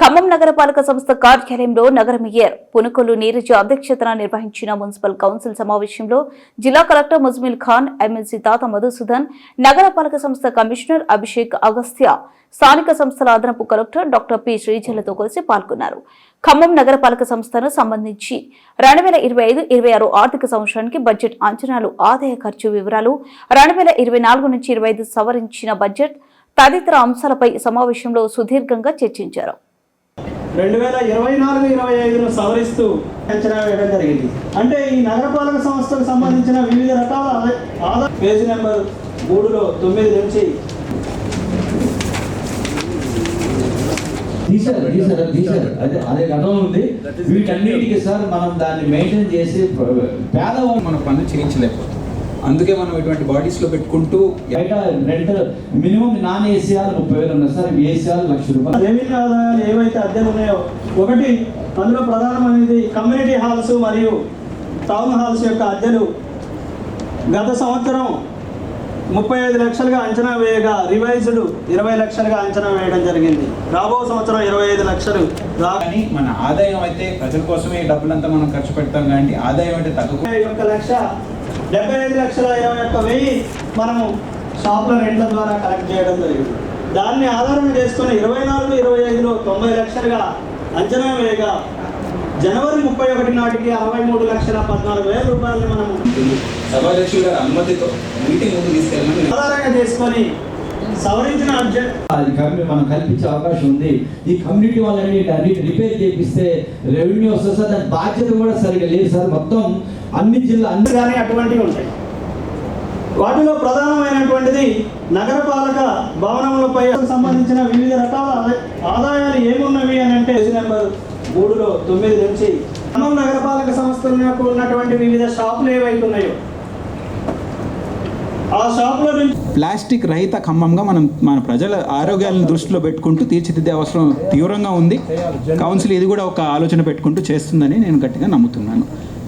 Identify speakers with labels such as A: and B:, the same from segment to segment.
A: ఖమ్మం నగరపాలక సంస్థ కార్యాలయంలో నగర మేయర్ పునుకొల్లు నీరజ అధ్యక్షతన నిర్వహించిన మున్సిపల్ కౌన్సిల్ సమావేశంలో జిల్లా కలెక్టర్ ముజ్మిల్ ఖాన్ ఎమ్మెల్సీ తాత మధుసూదన్ నగరపాలక సంస్థ కమిషనర్ అభిషేక్ అగస్త్య స్థానిక సంస్థల అదనపు కలెక్టర్ డాక్టర్ పి. శ్రీజలతో కలిసి పాల్గొన్నారు. ఖమ్మం నగరపాలక సంస్థను సంబంధించి రెండు వేల ఇరవై ఐదు ఇరవై ఆరు ఆర్థిక సంవత్సరానికి బడ్జెట్ అంచనాలు ఆదాయ ఖర్చు వివరాలు రెండు వేల ఇరవై నాలుగు నుంచి ఇరవై ఐదు సవరించిన బడ్జెట్ తదితర అంశాలపై సమావేశంలో సుదీర్ఘంగా చర్చించారు.
B: రెండు వేల ఇరవై నాలుగు ఇరవై ఐదును సవరిస్తూ అంచనా వేయడం జరిగింది. అంటే ఈ నగరపాలక సంస్థకు సంబంధించిన వివిధ రకాల ఆదా పేజీ నెంబర్ మూడులో తొమ్మిది నుంచి
C: తీశారు తీశారు తీశారు అదే అదే గతంలో ఉంది. వీటన్నిటికీ సార్ మనం దాన్ని మెయింటైన్ చేసి పేదవాళ్ళు
D: మన పనులు చేయించలేకపోతాం అందుకే మనం ఇటువంటి బాడీస్లో పెట్టుకుంటూ
C: బయట రెంట్ మినిమం నాన్ ఏసీఆర్ ముప్పై వేలు ఉన్నాయి సార్. ఏసీఆర్ లక్ష రూపాయలు.
B: రెవెన్యూ ఆదాయాలు ఏవైతే అద్దెలు ఉన్నాయో. ఒకటి అందులో ప్రధానమైనది కమ్యూనిటీ హాల్స్ మరియు టౌన్ హాల్స్ యొక్క అద్దెలు. గత సంవత్సరం ముప్పై ఐదు లక్షలుగా అంచనా వేయగా రివైజ్డ్ ఇరవై లక్షలుగా అంచనా వేయడం జరిగింది. రాబో సంవత్సరం ఇరవై ఐదు లక్షలు రా
D: కానీ మన ఆదాయం అయితే ప్రజల కోసమే డబ్బులంతా మనం ఖర్చు పెడతాం కానీ ఆదాయం అయితే
B: ముప్పై ఒక్క లక్ష డెబ్బై ఐదు లక్షల ఇరవై ఒక్క వెయ్యి మనము షాప్ల రెంట్ల ద్వారా కలెక్ట్ చేయడం జరిగింది. దాన్ని ఆధారం చేసుకుని ఇరవై నాలుగు ఇరవై ఐదులో తొంభై లక్షలుగా అంచనా వేయగా జనవరి ముప్పై ఒకటి నాటికి అరవై మూడు లక్షల పద్నాలుగు వేల రూపాయలని మనం
D: సభాధ్యక్షుల గారి అనుమతితో మీటింగ్ ముందు తీసుకెళ్ళమని
B: ఆధారంగా చేసుకొని సవరించిన
C: అది కమ్యూని మనం కల్పించే అవకాశం ఉంది. ఈ కమ్యూనిటీ వాళ్ళని అన్నిటి రిపేర్ చేపిస్తే రెవెన్యూ వస్తుంది సార్. దాని బాధ్యత కూడా సరిగా లేదు సార్. మొత్తం అన్ని జిల్లా అన్ని
B: కానీ అటువంటివి ఉంటాయి. వాటిలో ప్రధానమైనటువంటిది నగరపాలక భవనములపై సంబంధించిన వివిధ రకాల ఆదా- ఆదాయాలు ఏమున్నవి అని అంటే నెంబర్ మూడులో తొమ్మిది నుంచి. ఖమ్మం నగరపాలక సంస్థలకు ఉన్నటువంటి వివిధ షాపులు ఏవైతే ఉన్నాయో ఆ
D: ప్లాస్టిక్ రహిత ఖమ్మంగా మనం మన ప్రజల ఆరోగ్యాలను దృష్టిలో పెట్టుకుంటూ తీర్చిదిద్దే అవసరం తీవ్రంగా ఉంది. కౌన్సిల్ ఇది కూడా ఒక ఆలోచన పెట్టుకుంటూ చేస్తుందని నేను గట్టిగా నమ్ముతున్నాను.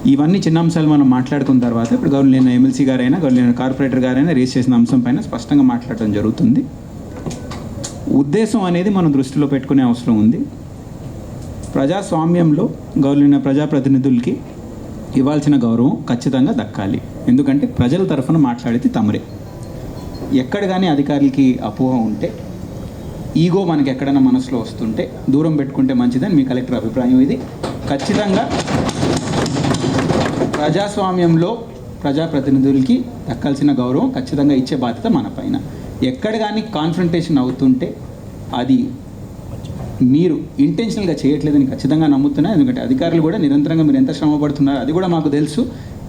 D: ఇవన్నీ చిన్న అంశాలు మనం మాట్లాడుకున్న తర్వాత ఇప్పుడు గవర్నర్ ఎమ్మెల్సీ గారైనా గవర్నర్ కార్పొరేటర్ గారైనా రేస్ చేసిన అంశం పైన స్పష్టంగా మాట్లాడడం జరుగుతుంది. ఉద్దేశం అనేది మనం దృష్టిలో పెట్టుకునే అవసరం ఉంది. ప్రజాస్వామ్యంలో గవర్నర్ ప్రజాప్రతినిధులకి ఇవ్వాల్సిన గౌరవం ఖచ్చితంగా దక్కాలి. ఎందుకంటే ప్రజల తరఫున మాట్లాడితే తమరే. ఎక్కడ కానీ అధికారులకి అపోహ ఉంటే ఈగో మనకి ఎక్కడైనా మనసులో వస్తుంటే దూరం పెట్టుకుంటే మంచిదని మీ కలెక్టర్ అభిప్రాయం ఇది. ఖచ్చితంగా ప్రజాస్వామ్యంలో ప్రజాప్రతినిధులకి దక్కాల్సిన గౌరవం ఖచ్చితంగా ఇచ్చే బాధ్యత మన పైన. ఎక్కడ కానీ కాన్ఫ్రంటేషన్ అవుతుంటే అది మీరు ఇంటెన్షనల్గా చేయట్లేదని ఖచ్చితంగా నమ్ముతున్నాను ఎందుకంటే అధికారులు కూడా నిరంతరంగా మీరు ఎంత శ్రమ పడుతున్నారో అది కూడా మాకు తెలుసు.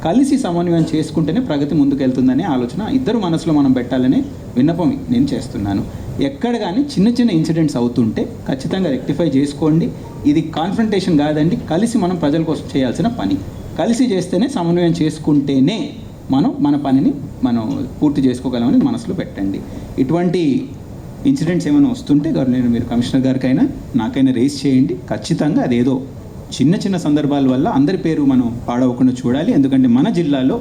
D: కలిసి సమన్వయం చేసుకుంటేనే ప్రగతి ముందుకెళ్తుందనే ఆలోచన ఇద్దరు మనసులో మనం పెట్టాలని విన్నపం నేను చేస్తున్నాను. ఎక్కడ కానీ చిన్న చిన్న ఇన్సిడెంట్స్ అవుతుంటే ఖచ్చితంగా రెక్టిఫై చేసుకోండి. ఇది కాన్ఫ్రంటేషన్ కాదండి కలిసి మనం ప్రజల కోసం చేయాల్సిన పని. కలిసి చేస్తేనే సమన్వయం చేసుకుంటేనే మనం మన పనిని మనం పూర్తి చేసుకోగలమని మనసులో పెట్టండి. ఇటువంటి ఇన్సిడెంట్స్ ఏమైనా వస్తుంటే నేను మీరు కమిషనర్ గారికైనా నాకైనా రేస్ చేయండి. ఖచ్చితంగా అదేదో చిన్న చిన్న సందర్భాల వల్ల అందరి పేరు మనం పాడవకుండా చూడాలి. ఎందుకంటే మన జిల్లాలో